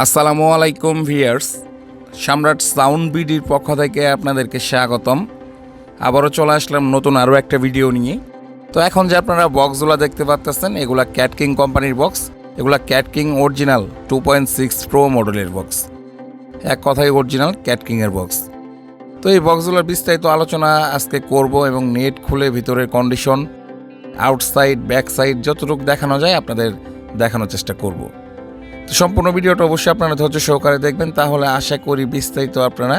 আসসালামু আলাইকুম ভিয়ার্স সম্রাট সাউন্ড বিডির পক্ষ থেকে আপনাদেরকে স্বাগতম। আবারও চলে আসলাম নতুন আরও একটা ভিডিও নিয়ে। তো এখন যে আপনারা বক্সগুলো দেখতে পাচ্ছেন এগুলা ক্যাটকিং কোম্পানির বক্স। এগুলা Catking original two point six pro মডেলের বক্স। এক কথায় অরিজিনাল ক্যাটকিংয়ের বক্স। তো এই বক্সগুলোর বিস্তারিত আলোচনা আজকে করব এবং নেট খুলে ভিতরের কন্ডিশন আউটসাইড ব্যাক সাইড যতটুকু দেখানো যায় আপনাদের দেখানোর চেষ্টা করব। সম্পূর্ণ ভিডিওটা অবশ্যই আপনারা ধৈর্য সহকারে দেখবেন, তাহলে আশা করি বিস্তারিত আপনারা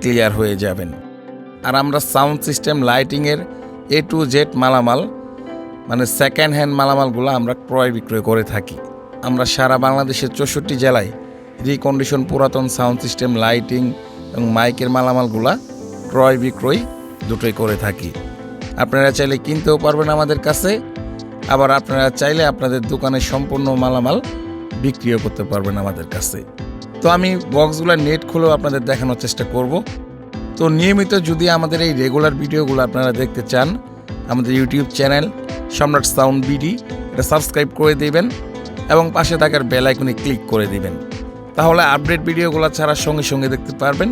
ক্লিয়ার হয়ে যাবেন। আর আমরা সাউন্ড সিস্টেম লাইটিংয়ের এ টু জেড মালামাল মানে সেকেন্ড হ্যান্ড মালামালগুলো আমরা ক্রয় বিক্রয় করে থাকি। আমরা সারা বাংলাদেশের চৌষট্টি জেলায় রিকন্ডিশন পুরাতন সাউন্ড সিস্টেম লাইটিং এবং মাইকের মালামালগুলা ক্রয় বিক্রয় দুটোই করে থাকি। আপনারা চাইলে কিনতেও পারবেন আমাদের কাছে। আবার আপনারা চাইলে আপনাদের দোকানের সম্পূর্ণ মালামাল বিক্রিও করতে পারবেন আমাদের কাছে। তো আমি বক্সগুলো নেট খুলেও আপনাদের দেখানোর চেষ্টা করব। তো নিয়মিত যদি আমাদের এই রেগুলার ভিডিওগুলো আপনারা দেখতে চান, আমাদের YouTube channel Samrat sound BD, এটা সাবস্ক্রাইব করে দেবেন এবং পাশে থাকার বেল আইকনে ক্লিক করে দিবেন। তাহলে আপডেট ভিডিওগুলো ছাড়ার সঙ্গে সঙ্গে দেখতে পারবেন,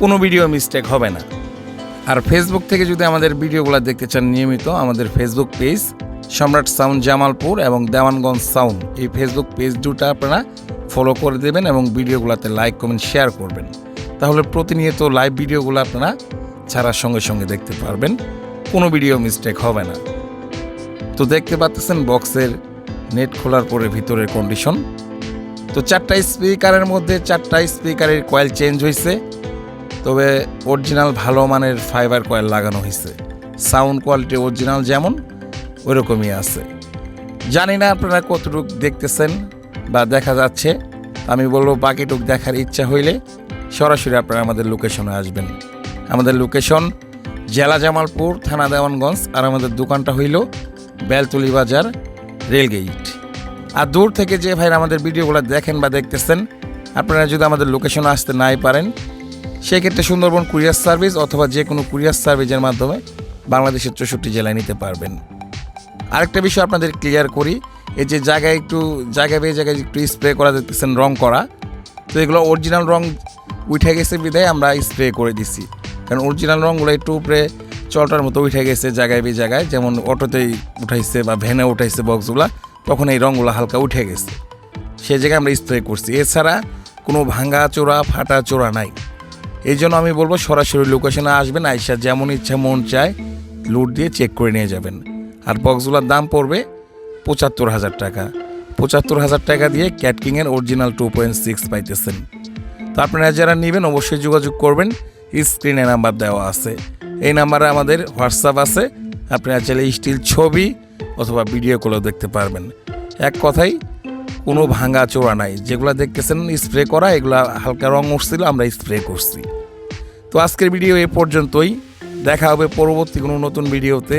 কোনো ভিডিও মিস্টেক হবে না। আর ফেসবুক থেকে যদি আমাদের ভিডিওগুলো দেখতে চান নিয়মিত, আমাদের Facebook page Samrat sound Jamalpur এবং দেওয়ানগঞ্জ সাউন্ড। এই ফেসবুক পেজ দুটো আপনারা ফলো করে দেবেন এবং ভিডিওগুলোতে লাইক কমেন্ট শেয়ার করবেন। তাহলে প্রতিনিয়ত লাইভ ভিডিওগুলো আপনারা ছাড়ার সঙ্গে সঙ্গে দেখতে পারবেন। কোনো ভিডিও মিস্টেক হবে না। তো দেখতে পাচ্ছেন বক্সের নেট খোলার পরে ভিতরের কন্ডিশন তো চারটা স্পিকারের মধ্যে চারটা স্পিকারের কয়েল চেঞ্জ হয়েছে তবে অরিজিনাল ভালো মানের ফাইবার কয়েল লাগানো হয়েছে সাউন্ড কোয়ালিটি অরিজিনাল যেমন ওইরকমই আছে। জানি না আপনারা কতটুক দেখতেছেন বা দেখা যাচ্ছে। আমি বলব বাকিটুক দেখার ইচ্ছা হইলে সরাসরি আপনারা আমাদের লোকেশনে আসবেন। আমাদের লোকেশন জেলা জামালপুর, থানা দেওয়ানগঞ্জ আর আমাদের দোকানটা হইল বেলতুলি বাজার রেলগেট আর দূর থেকে যে ভাইরা আমাদের ভিডিওগুলো দেখেন বা দেখতেছেন, আপনারা যদি আমাদের লোকেশনে আসতে নাই পারেন, সেক্ষেত্রে সুন্দরবন কুরিয়ার সার্ভিস অথবা যে কোনো কুরিয়ার সার্ভিসের মাধ্যমে বাংলাদেশের চৌষট্টি জেলায় নিতে পারবেন। আরেকটা বিষয় আপনাদের ক্লিয়ার করি, এই যে জায়গায় একটু, জায়গায় বেয়ে জায়গায় একটু স্প্রে করা দেখতেছেন রং করা, তো এগুলো অরিজিনাল রং উঠে গেছে বিধায় আমরা স্প্রে করে দিছি। কারণ অরিজিনাল রঙগুলো একটু উপরে চলটার মতো উঠে গেছে জায়গায় বে জায়গায়, যেমন অটোতেই উঠাইছে বা ভ্যানে উঠাইছে বক্সগুলো, তখন এই রঙগুলো হালকা উঠে গেছে। সেই জায়গায় আমরা স্প্রে করছি। এছাড়া কোনো ভাঙা চোরা, ফাটা চোরা নাই। এই জন্য আমি বলব সরাসরি লোকেশনে আসবেন, আইসা যেমন ইচ্ছা মন চায় লুট দিয়ে চেক করে নিয়ে যাবেন। আর বক্সগুলোর দাম পড়বে পঁচাত্তর হাজার টাকা। পঁচাত্তর হাজার টাকা দিয়ে ক্যাটকিংয়ের অরিজিনাল টু পয়েন্ট সিক্স পাইতেছেন। তো আপনারা যারা নেবেন অবশ্যই যোগাযোগ করবেন স্ক্রিনে নাম্বার দেওয়া আছে। এই নাম্বারে আমাদের হোয়াটসঅ্যাপ আছে, আপনারা চাইলে স্টিল ছবি অথবা ভিডিও কলেও দেখতে পারবেন। এক কথাই কোনো ভাঙা চোরা নাই। যেগুলো দেখতেছেন স্প্রে করা, এগুলো হালকা রং উঠছিল, আমরা স্প্রে করছি। তো আজকের ভিডিও এ পর্যন্তই। দেখা হবে পরবর্তী কোনো নতুন ভিডিওতে